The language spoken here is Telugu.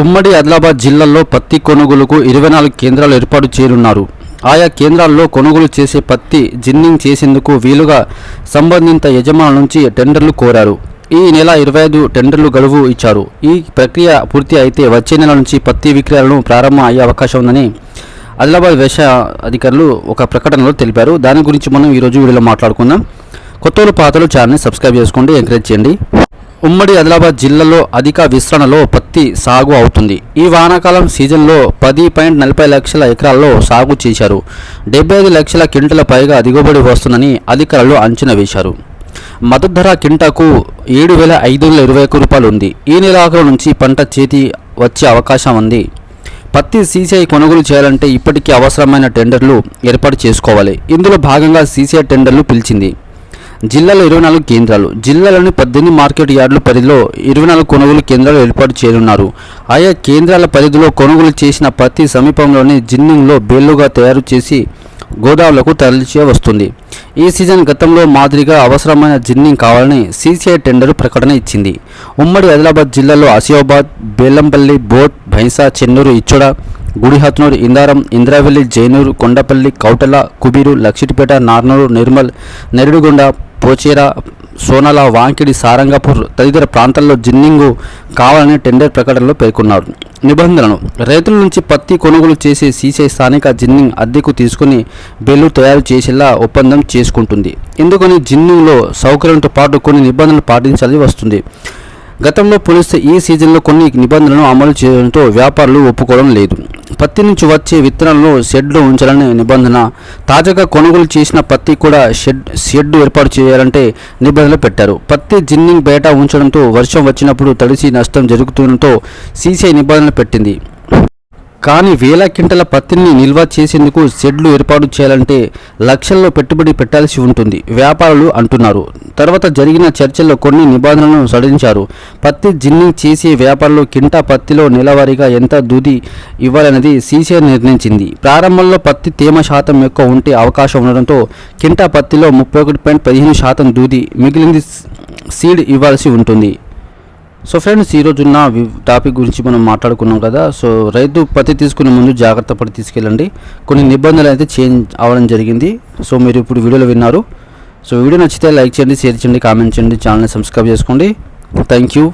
ఉమ్మడి ఆదిలాబాద్ జిల్లాలో పత్తి కొనుగోలుకు ఇరవై నాలుగు కేంద్రాలు ఏర్పాటు చేయనున్నారు. ఆయా కేంద్రాల్లో కొనుగోలు చేసే పత్తి జిన్నింగ్ చేసేందుకు వీలుగా సంబంధిత యజమానుల నుంచి టెండర్లు కోరారు. ఈ నెల ఇరవై ఐదు టెండర్లు గడువు ఇచ్చారు. ఈ ప్రక్రియ పూర్తి అయితే వచ్చే నెల నుంచి పత్తి విక్రయాలను ప్రారంభం అయ్యే అవకాశం ఉందని ఆదిలాబాద్ వ్యవసాయ అధికారులు ఒక ప్రకటనలో తెలిపారు. దాని గురించి మనం ఈరోజు వీడియోలో మాట్లాడుకుందాం. కొత్తలు పాతలు ఛానల్ని సబ్స్క్రైబ్ చేసుకోండి ఎంకరేజ్ చేయండి. ఉమ్మడి ఆదిలాబాద్ జిల్లాలో అధిక విస్తరణలో పత్తి సాగు అవుతుంది. ఈ వానాకాలం సీజన్లో పది పాయింట్ నలభై లక్షల ఎకరాల్లో సాగు చేశారు. డెబ్బై ఐదు లక్షల క్వింటల పైగా దిగుబడి వస్తుందని అధికారులు అంచనా వేశారు. మద్దతు ధర క్వింటాకు ఏడు వేల ఐదు వందల ఇరవై ఒక్క రూపాయలు ఉంది. ఈ నెల ఆఖరు నుంచి పంట చేతి వచ్చే అవకాశం ఉంది. పత్తి సీసీఐ కొనుగోలు చేయాలంటే ఇప్పటికీ అవసరమైన టెండర్లు ఏర్పాటు చేసుకోవాలి. ఇందులో భాగంగా సీసీఐ టెండర్లు పిలిచింది. జిల్లాలో ఇరవై నాలుగు కేంద్రాలు. జిల్లాలోని పద్దెనిమిది మార్కెట్ యార్డుల పరిధిలో ఇరవై నాలుగు కొనుగోలు కేంద్రాలు ఏర్పాటు చేయనున్నారు. ఆయా కేంద్రాల పరిధిలో కొనుగోలు చేసిన ప్రతి సమీపంలోని జిన్నింగ్లో బేళ్ళుగా తయారు చేసి గోదాములకు తరలిచే వస్తుంది. ఈ సీజన్ గతంలో మాదిరిగా అవసరమైన జిన్నింగ్ కావాలని సీసీఐ టెండర్ ప్రకటన ఇచ్చింది. ఉమ్మడి ఆదిలాబాద్ జిల్లాలో ఆసియాబాద్ బేలంపల్లి బోట్ భైంసా చెన్నూరు ఇచ్చోడ గుడిహత్నూరు ఇందారం ఇంద్రావెల్లి జైనూరు కొండపల్లి కౌటల కుబీరు లక్షిటిపేట నార్నూరు నిర్మల్ నెరడుగొండ పోచేర సోనల వాంకిడి సారంగపూర్ తదితర ప్రాంతాల్లో జిన్నింగు కావాలని టెండర్ ప్రకటనలో పేర్కొన్నారు. నిబంధనలు రైతుల నుంచి పత్తి కొనుగోలు చేసే సీసీ స్థానిక జిన్నింగ్ అద్దెకు తీసుకుని బెల్లు తయారు చేసేలా ఒప్పందం చేసుకుంటుంది. ఎందుకని జిన్నింగ్లో సౌకర్యంతో పాటు కొన్ని నిబంధనలు పాటించాల్సి వస్తుంది. గతంలో పోలిస్తే ఈ సీజన్లో కొన్ని నిబంధనలను అమలు చేయడంతో వ్యాపారులు ఒప్పుకోవడం లేదు. పత్తి నుంచి వచ్చే విత్తనాలను షెడ్లో ఉంచాలనే నిబంధన. తాజాగా కొనుగోలు చేసిన పత్తి కూడా షెడ్ షెడ్ ఏర్పాటు చేయాలంటే నిబంధనలు పెట్టారు. పత్తి జిన్నింగ్ బయట ఉంచడంతో వర్షం వచ్చినప్పుడు తడిసి నష్టం జరుగుతుండటంతో సీసీఐ నిబంధనలు పెట్టింది. కానీ వేల క్వింటల పత్తిని నిల్వ చేసేందుకు షెడ్లు ఏర్పాటు చేయాలంటే లక్షల్లో పెట్టుబడి పెట్టాల్సి ఉంటుంది వ్యాపారులు అంటున్నారు. తర్వాత జరిగిన చర్చల్లో కొన్ని నిబంధనలను సడలించారు. పత్తి జిన్నింగ్ చేసే వ్యాపారులు కింటా పత్తిలో నెలవారీగా ఎంత దూది ఇవ్వాలనేది సీసీఐ నిర్ణయించింది. ప్రారంభంలో పత్తి తేమ శాతం ఎక్కువ ఉంటే అవకాశం ఉండడంతో కింటా పత్తిలో ముప్పై ఒకటి పాయింట్ పదిహేను శాతం దూది మిగిలింది సీడ్ ఇవ్వాల్సి ఉంటుంది. సో ఫ్రెండ్స్ ఈరోజున్న వి- టాపిక్ గురించి మనం మాట్లాడుకున్నాం కదా సో రైతు పత్తి తీసుకునే ముందు జాగ్రత్త పడి తీసుకెళ్ళండి. కొన్ని నిబంధనలు అయితే చేంజ్ అవ్వడం జరిగింది సో మీరు ఇప్పుడు వీడియోలో విన్నారు. సో వీడియో నచ్చితే లైక్ చేయండి షేర్ చేయండి కామెంట్ చేయండి ఛానల్ని సబ్స్క్రైబ్ చేసుకోండి. Thank you